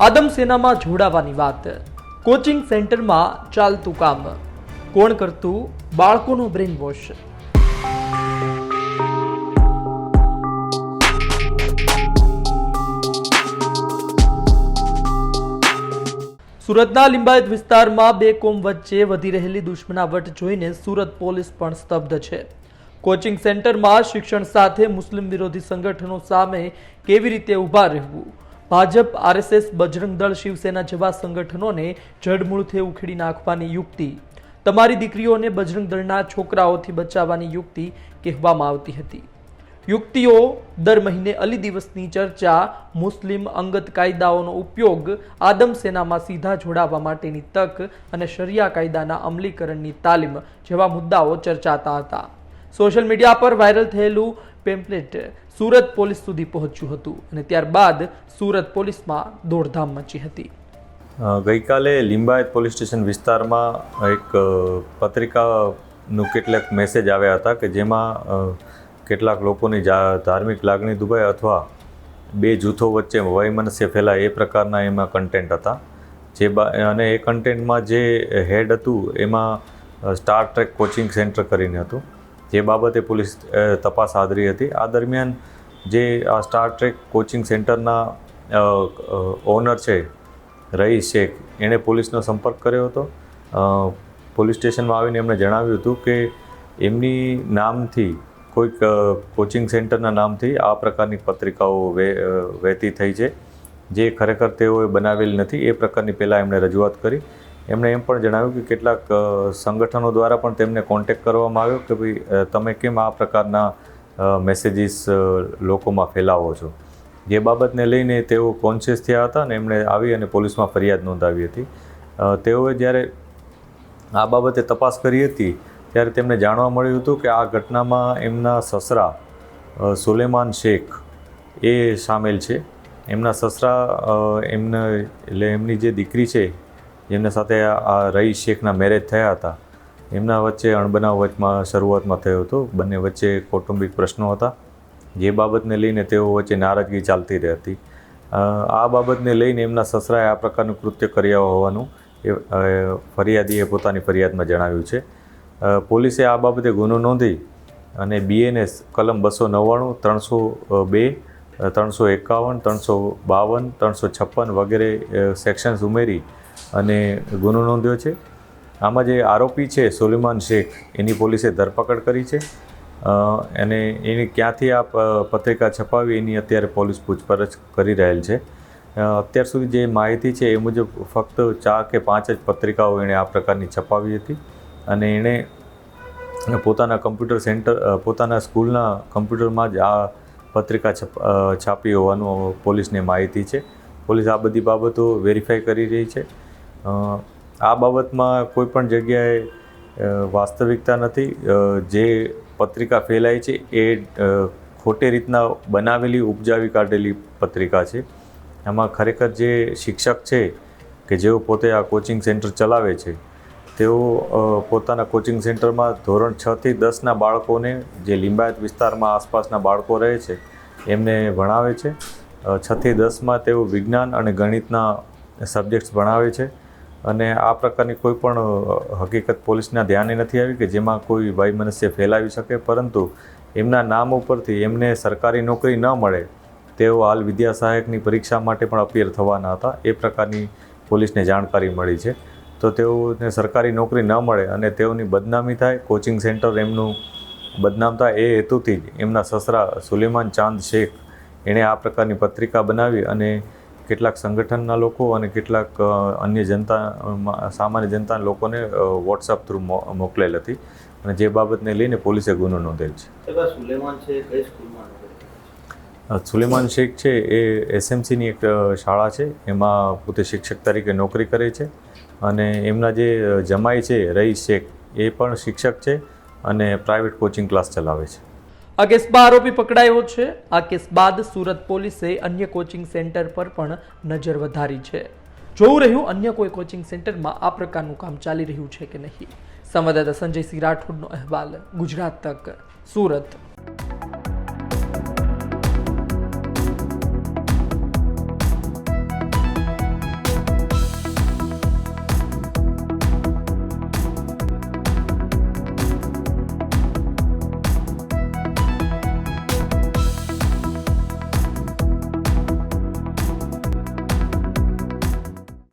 આદમસેનામાં જોડાવાની વાત. કોચિંગ સેન્ટરમાં ચાલતું કામ. કોણ કરતું? બાળકોનો બ્રેન વોશ. સુરતના લિંબાયત વિસ્તારમાં બે કોમ વચ્ચે વધી રહેલી દુશ્મનાવટ જોઈને સુરત પોલીસ પણ સ્તબ્ધ છે. કોચિંગ સેન્ટરમાં શિક્ષણ સાથે મુસ્લિમ વિરોધી સંગઠનો સામે કેવી રીતે ઊભા રહેવું? ભાજપ, આરએસએસ, બજરંગ દળ, શિવસેના જેવા સંગઠનોને જડમૂળથી ઉખેડી નાખવાની યુક્તિ. તમારી દીકરીઓને બજરંગ દળના છોકરાઓથી બચાવવાની યુક્તિ કહેવામાં આવતી હતી. યુક્તિઓ દર મહિને અલી દિવસની ચર્ચા, મુસ્લિમ અંગત કાયદાઓનો ઉપયોગ, આદમ સેનામાં સીધા જોડાવા માટેની તક અને શરિયા કાયદાના અમલીકરણની તાલીમ જેવા મુદ્દાઓ ચર્ચાતા હતા. સોશિયલ મીડિયા પર વાયરલ થયેલું પેમ્પલેટ સુરત પોલીસ સુધી પહોંચ્યું હતું અને ત્યારબાદ સુરત પોલીસમાં દોડધામ મચી હતી. ગઈકાલે લિંબાયત પોલીસ સ્ટેશન વિસ્તારમાં એક પત્રિકાનું કેટલાક મેસેજ આવ્યા હતા કે જેમાં કેટલાક લોકોની ધાર્મિક લાગણી દુભાય અથવા બે જૂથો વચ્ચે વયમનસ્ય ફેલાય એ પ્રકારના એમાં કન્ટેન્ટ હતા. જે બા, અને એ કન્ટેન્ટમાં જે હેડ હતું એમાં સ્ટાર ટ્રેક કોચિંગ સેન્ટર કરીને હતું. જે બાબતે પોલીસ તપાસ આદરી હતી. આ દરમિયાન જે આ સ્ટાર ટ્રેક કોચિંગ સેન્ટરના ઓનર છે, રઈસ શેખ, એણે પોલીસનો સંપર્ક કર્યો હતો. પોલીસ સ્ટેશનમાં આવીને એમણે જણાવ્યું હતું કે એમની નામથી, કોઈક કોચિંગ સેન્ટરના નામથી આ પ્રકારની પત્રિકાઓ વહેતી થઈ છે. જે ખરેખર તેઓએ બનાવેલ નથી, એ પ્રકારની પહેલાં એમણે રજૂઆત કરી. એમણે એમ પણ જણાવ્યું કે કેટલાક સંગઠનો દ્વારા પણ તેમને કોન્ટેક્ટ કરવામાં આવ્યો કે ભાઈ તમે કેમ આ પ્રકારના મેસેજીસ લોકોમાં ફેલાવો છો? જે બાબતને લઈને તેઓ કોન્શિયસ થયા હતા અને એમણે આવી અને પોલીસમાં ફરિયાદ નોંધાવી હતી. તેઓએ જ્યારે આ બાબતે તપાસ કરી હતી, ત્યારે તેમને જાણવા મળ્યું હતું કે આ ઘટનામાં એમના સસરા સુલેમાન શેખ એ સામેલ છે. એમના સસરા એમને, એટલે એમની જે દીકરી છે જેમના સાથે આ રઈ શેખના મેરેજ થયા હતા. એમના વચ્ચે અણબનાવ વચમાં શરૂઆતમાં થયો હતો. બંને વચ્ચે કૌટુંબિક પ્રશ્નો હતા. જે બાબતને લઈને તેઓ વચ્ચે નારાજગી ચાલતી રહી હતી આ બાબતને લઈને એમના સસરાએ આ પ્રકારનું કૃત્ય કર્યા હોવાનું એ ફરિયાદીએ પોતાની ફરિયાદમાં જણાવ્યું છે. પોલીસે આ બાબતે ગુનો નોંધી અને બીએનએસ કલમ બસો નવ્વાણું, ત્રણસો બે, ત્રણસો એકાવન, ત્રણસો બાવન, ત્રણસો છપ્પન વગેરે સેક્શન્સ ઉમેરી અને ગુનો નોંધ્યો છે. આમાં જે આરોપી છે સુલેમાન શેખ, એની પોલીસે ધરપકડ કરી છે. અને એની ક્યાંથી આ પત્રિકા છપાવી એની અત્યારે પોલીસ પૂછપરછ કરી રહેલ છે. અત્યાર સુધી જે માહિતી છે એ મુજબ ફક્ત ચાર કે પાંચ જ પત્રિકાઓ એણે આ પ્રકારની છપાવી હતી. અને એણે પોતાના કમ્પ્યુટર સેન્ટર પોતાના સ્કૂલના કમ્પ્યુટરમાં જ આ પત્રિકા છપ છાપી હોવાનું પોલીસને માહિતી છે. પોલીસ આ બધી બાબતો વેરીફાઈ કરી રહી છે. આ બાબતમાં કોઈ પણ જગ્યાએ વાસ્તવિકતા નથી. જે પત્રિકા ફેલાય છે એ ખોટી રીતના બનાવેલી, ઉપજાવી કાઢેલી પત્રિકા છે. એમાં ખરેખર જે શિક્ષક છે કે જેઓ પોતે આ કોચિંગ સેન્ટર ચલાવે છે, તેઓ પોતાના કોચિંગ સેન્ટરમાં ધોરણ છથી દસના બાળકોને જે લિંબાયત વિસ્તારમાં આસપાસના બાળકો રહે છે, એમને ભણાવે છે. છથી દસમાં તેઓ વિજ્ઞાન અને ગણિતના સબ્જેક્ટ્સ ભણાવે છે. અને આ પ્રકારની કોઈ પણ હકીકત પોલીસના ધ્યાને નથી આવી કે જેમાં કોઈ વયમનસ્ય ફેલાવી શકે. પરંતુ એમના નામ ઉપરથી એમને સરકારી નોકરી ન મળે, તેઓ હાલ વિદ્યા સહાયકની પરીક્ષા માટે પણ અપિયર થવાના હતા. એ પ્રકારની પોલીસને જાણકારી મળી છે. તો તેઓને સરકારી નોકરી ન મળે અને તેઓની બદનામી થાય, કોચિંગ સેન્ટર એમનું બદનામ થાય, એ હેતુથી જ એમના સસરા સુલેમાન ચાંદ શેખ એણે આ પ્રકારની પત્રિકા બનાવી અને કેટલાક સંગઠનના લોકો અને કેટલાક અન્ય જનતા સામાન્ય જનતા લોકોને વોટ્સઅપ થ્રુ મોકલેલ હતી. અને જે બાબતને લઈને પોલીસે ગુનો નોંધેલ છે. સુલેમાન શેખ છે એ એસએમસીની એક શાળા છે. એમાં પોતે શિક્ષક તરીકે નોકરી કરે છે. અને એમના જે જમાઈ છે રઈસ શેખ એ પણ શિક્ષક છે અને પ્રાઇવેટ કોચિંગ ક્લાસ ચલાવે છે. આ કેસમાં આરોપી પકડાયો છે. આ કેસ બાદ સુરત પોલીસે અન્ય કોચિંગ સેન્ટર પર પણ નજર વધારી છે. જોવું રહ્યું અન્ય કોઈ કોચિંગ સેન્ટરમાં આ પ્રકારનું કામ ચાલી રહ્યું છે કે નહીં. સંવાદદાતા સંજયસિંહ રાઠોડનો અહેવાલ ગુજરાત તક, સુરત.